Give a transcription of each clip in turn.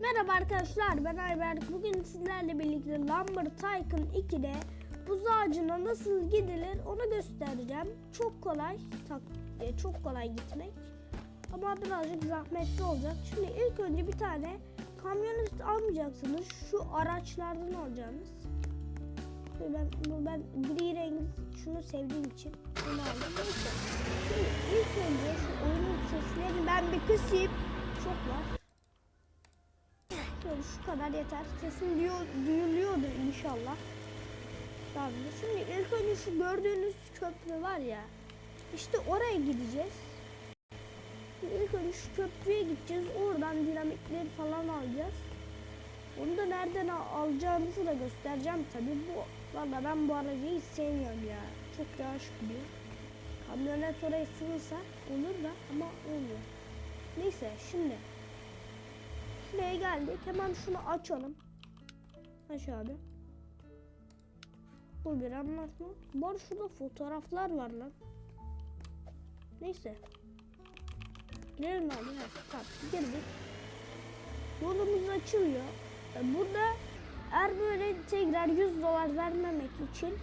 Merhaba arkadaşlar ben Ayberk. Bugün sizlerle birlikte Lumber Tycoon 2'de buz ağacına nasıl gidilir onu göstereceğim. Çok kolay, e, çok kolay gitmek. Ama birazcık zahmetli olacak. Şimdi ilk önce bir tane kamyonet almayacaksınız. Şu araçlardan alacaksınız. Şöyle Ben, bu ben gri renk şunu sevdiğim için bunu aldım. Neyse. Şimdi ilk önce şu oyunun seslerini ben bir kısayım. Çok var. Böyle şu kadar yeter. Sesim duyu, duyuluyordur inşallah. Tamam. Şimdi ilk önce şu gördüğünüz köprü var ya. İşte oraya gideceğiz. İlk önce şu köprüye gideceğiz. Oradan dinamitleri falan alacağız. Onu da nereden al- alacağımızı da göstereceğim tabii. Bu valla ben bu aracı hiç sevmiyorum ya. Çok yavaş gidiyor. Kamyonet oraya sığırsa olur da ama olmuyor. Neyse şimdi Şuraya geldik. Hemen şunu açalım. Aç abi. Bu bir anlatma. Arada şurada fotoğraflar var lan. Neyse. Girelim abi. Evet, tamam girdik. Yolumuz açılıyor. E, Burada eğer böyle tekrar 100 dolar vermemek için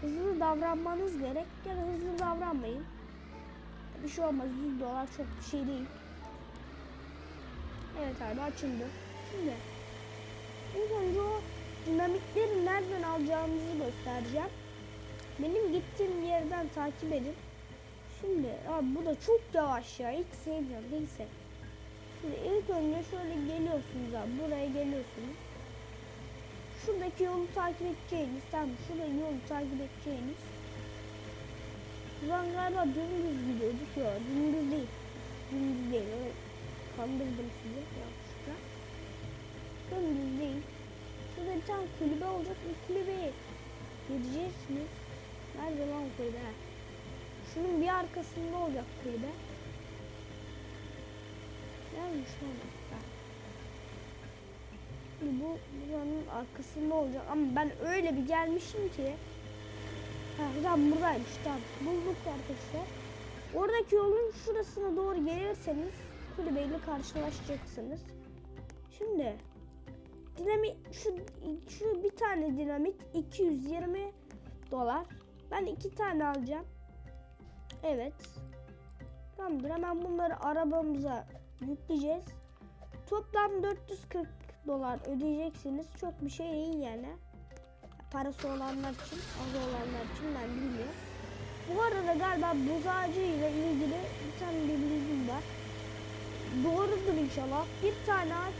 hızlı davranmanız gerek. Yani hızlı davranmayın. Bir şey olmaz. 100 dolar çok bir şey değil. Evet abi açıldı. Şimdi ilk önce o dinamitleri nereden alacağımızı göstereceğim. Benim gittiğim yerden takip edin. Şimdi abi bu da çok yavaş ya. Hiç sevmiyorum. Neyse. Şimdi ilk önce şöyle geliyorsunuz abi. Buraya geliyorsunuz. Şuradaki yolu takip edeceğiniz. Tamam şuradaki yolu takip edeceğiniz. Buradan galiba dümdüz gidiyorduk. Yok dümdüz değil. Dümdüz değil. Öyle kandırdım sizi yanlışlıkla. Dümdüz değil. Şurada bir tane kulübe olacak. Bu kulübeye gideceksiniz. Nerede lan kulübe? Şunun bir arkasında olacak kulübe. Nerede şu an? Ha. Şimdi bu buranın arkasında olacak ama ben öyle bir gelmişim ki Ha tamam buradaymış tamam bulduk arkadaşlar Oradaki yolun şurasına doğru gelirseniz kulübeyle karşılaşacaksınız. Şimdi dinamit şu şu bir tane dinamit 220 dolar. Ben iki tane alacağım. Evet. Tamamdır. Hemen bunları arabamıza yükleyeceğiz. Toplam 440 dolar ödeyeceksiniz. Çok bir şey değil yani. Parası olanlar için, az olanlar için ben bilmiyorum. Bu arada galiba buz ağacı ile ilgili bir tane bir bilgim var. Doğrudur inşallah. Bir tane ağaç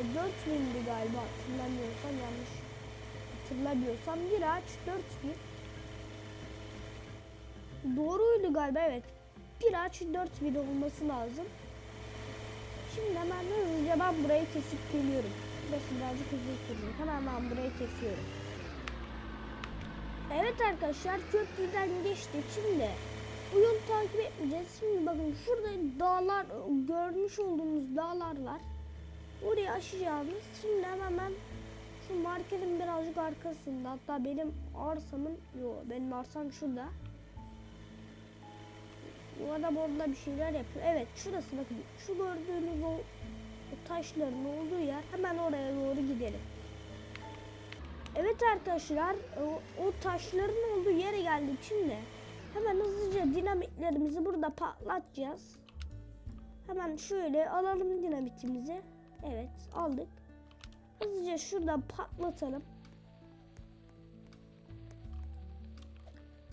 4000'di galiba hatırlamıyorsam yanlış hatırlamıyorsam bir ağaç 4000. Doğruydu galiba evet. Bir ağaç 4000 olması lazım. Şimdi hemen hızlıca ben burayı kesip geliyorum. Burası birazcık hızlı sürdüm. Hemen ben burayı kesiyorum. Evet arkadaşlar köprüden geçtik şimdi. Bu yolu takip etmeyeceğiz. Şimdi bakın şurada dağlar görmüş olduğunuz dağlar var. Orayı aşacağımız. Şimdi hemen şu marketin birazcık arkasında hatta benim arsamın yo benim arsam şurada. Bu adam orada bir şeyler yapıyor. Evet şurası bakın. Şu gördüğünüz o, o taşların olduğu yer hemen oraya doğru gidelim. Evet arkadaşlar o, o taşların olduğu yere geldik şimdi. Hemen hızlıca dinamitlerimizi burada patlatacağız. Hemen şöyle alalım dinamitimizi. Evet aldık. Hızlıca şurada patlatalım.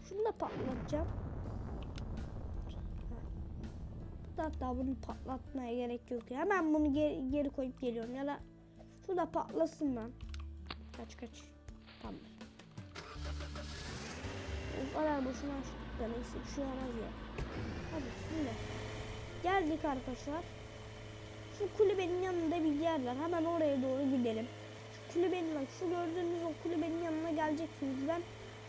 Şunu da patlatacağım. Hatta bunu patlatmaya gerek yok. Hemen bunu geri, geri koyup geliyorum ya da şurada patlasın lan. Kaç kaç. Tamam. O kadar boşuna açtık da neyse bir şey olmaz ya. Hadi şimdi. Geldik arkadaşlar. Şu kulübenin yanında bir yer var. Hemen oraya doğru gidelim. Şu kulübenin bak şu gördüğünüz o kulübenin yanına geleceksiniz. Ben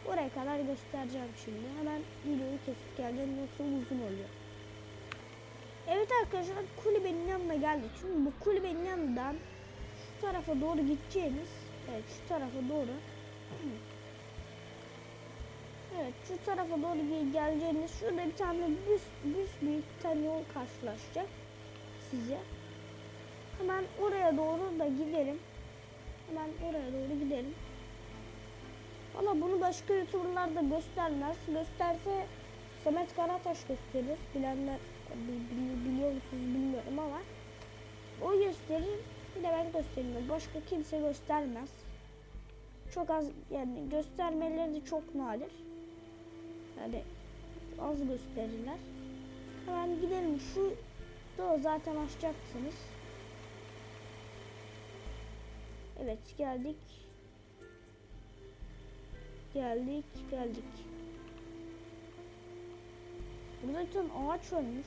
oraya kadar göstereceğim şimdi. Hemen videoyu kesip geleceğim yoksa uzun oluyor. Evet arkadaşlar kulübenin yanına geldik. Şimdi bu kulübenin yanından şu tarafa doğru gideceğiniz Evet şu tarafa doğru. Evet şu tarafa doğru gel- geleceğiniz şurada bir tane büs, büs bir tane yol karşılaşacak size. Hemen oraya doğru da gidelim. Hemen oraya doğru gidelim. Valla bunu başka youtuberlar da göstermez. Gösterse Samet Karataş gösterir. Bilenler bi- bi- biliyor musunuz bilmiyorum ama o gösterir. Bir de ben gösteririm. Başka kimse göstermez. Çok az yani göstermeleri de çok nadir. Yani az gösterirler. Hemen gidelim. Şu da zaten açacaksınız. Evet geldik. Geldik, geldik. Burada bir tane ağaç ölmüş.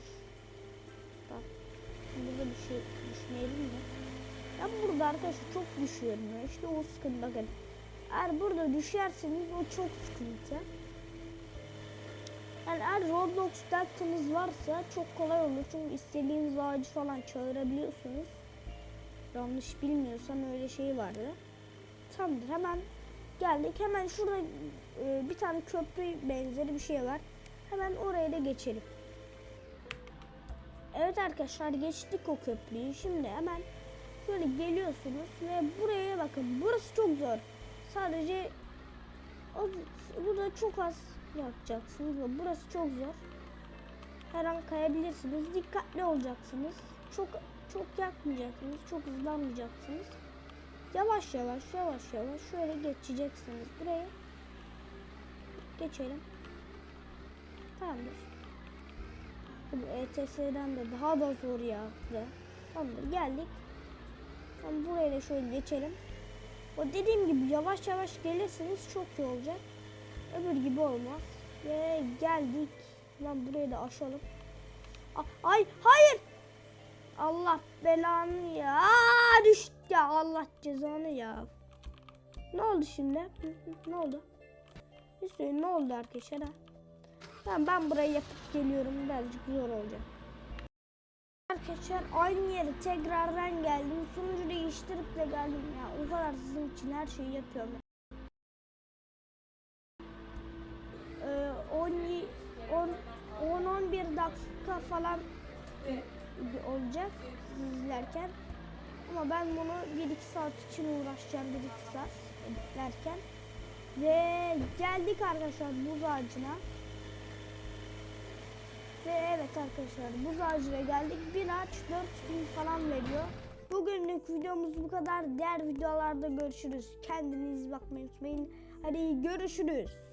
Bak. Burada bir şey düşmeyelim de. Ben burada arkadaşlar çok düşüyorum ya. İşte o sıkıntı bakın. Eğer burada düşerseniz o çok sıkıntı. Yani eğer Roblox Delta'nız varsa çok kolay olur. Çünkü istediğiniz ağacı falan çağırabiliyorsunuz. Yanlış bilmiyorsam öyle şey vardı. Tamamdır hemen geldik. Hemen şurada e, bir tane köprü benzeri bir şey var. Hemen oraya da geçelim. Evet arkadaşlar geçtik o köprüyü. Şimdi hemen şöyle geliyorsunuz ve buraya bakın. Burası çok zor. Sadece o, burada çok az yapacaksınız ve burası çok zor. Her an kayabilirsiniz. Dikkatli olacaksınız. Çok çok yakmayacaksınız. Çok hızlanmayacaksınız. Yavaş yavaş yavaş yavaş şöyle geçeceksiniz buraya. Geçelim. Tamamdır. Bu ETS'den de daha da zor ya. Bura. Tamamdır geldik. Tamam buraya da şöyle geçelim. O dediğim gibi yavaş yavaş gelirseniz çok iyi olacak. Öbür gibi olmaz. Ve geldik. Lan burayı da aşalım. A- Ay hayır. Allah belanı ya. Aa, düştü ya. Allah cezanı ya. Ne oldu şimdi? Ne oldu? Bir ne oldu arkadaşlar ha? Tamam ben burayı yapıp geliyorum. Birazcık zor olacak. Arkadaşlar aynı yere tekrardan geldim. Sonucu değiştirip de geldim. Ya o kadar sizin için her şeyi yapıyorum. Ee, 10-11 dakika falan olacak izlerken. Ama ben bunu 1-2 saat için uğraşacağım 1-2 saat editlerken. Ve geldik arkadaşlar buz ağacına. Ve evet arkadaşlar buz ağacına geldik. Bir ağaç 4 gün falan veriyor. Bugünlük videomuz bu kadar. Diğer videolarda görüşürüz. Kendinize bakmayı unutmayın. Hadi görüşürüz.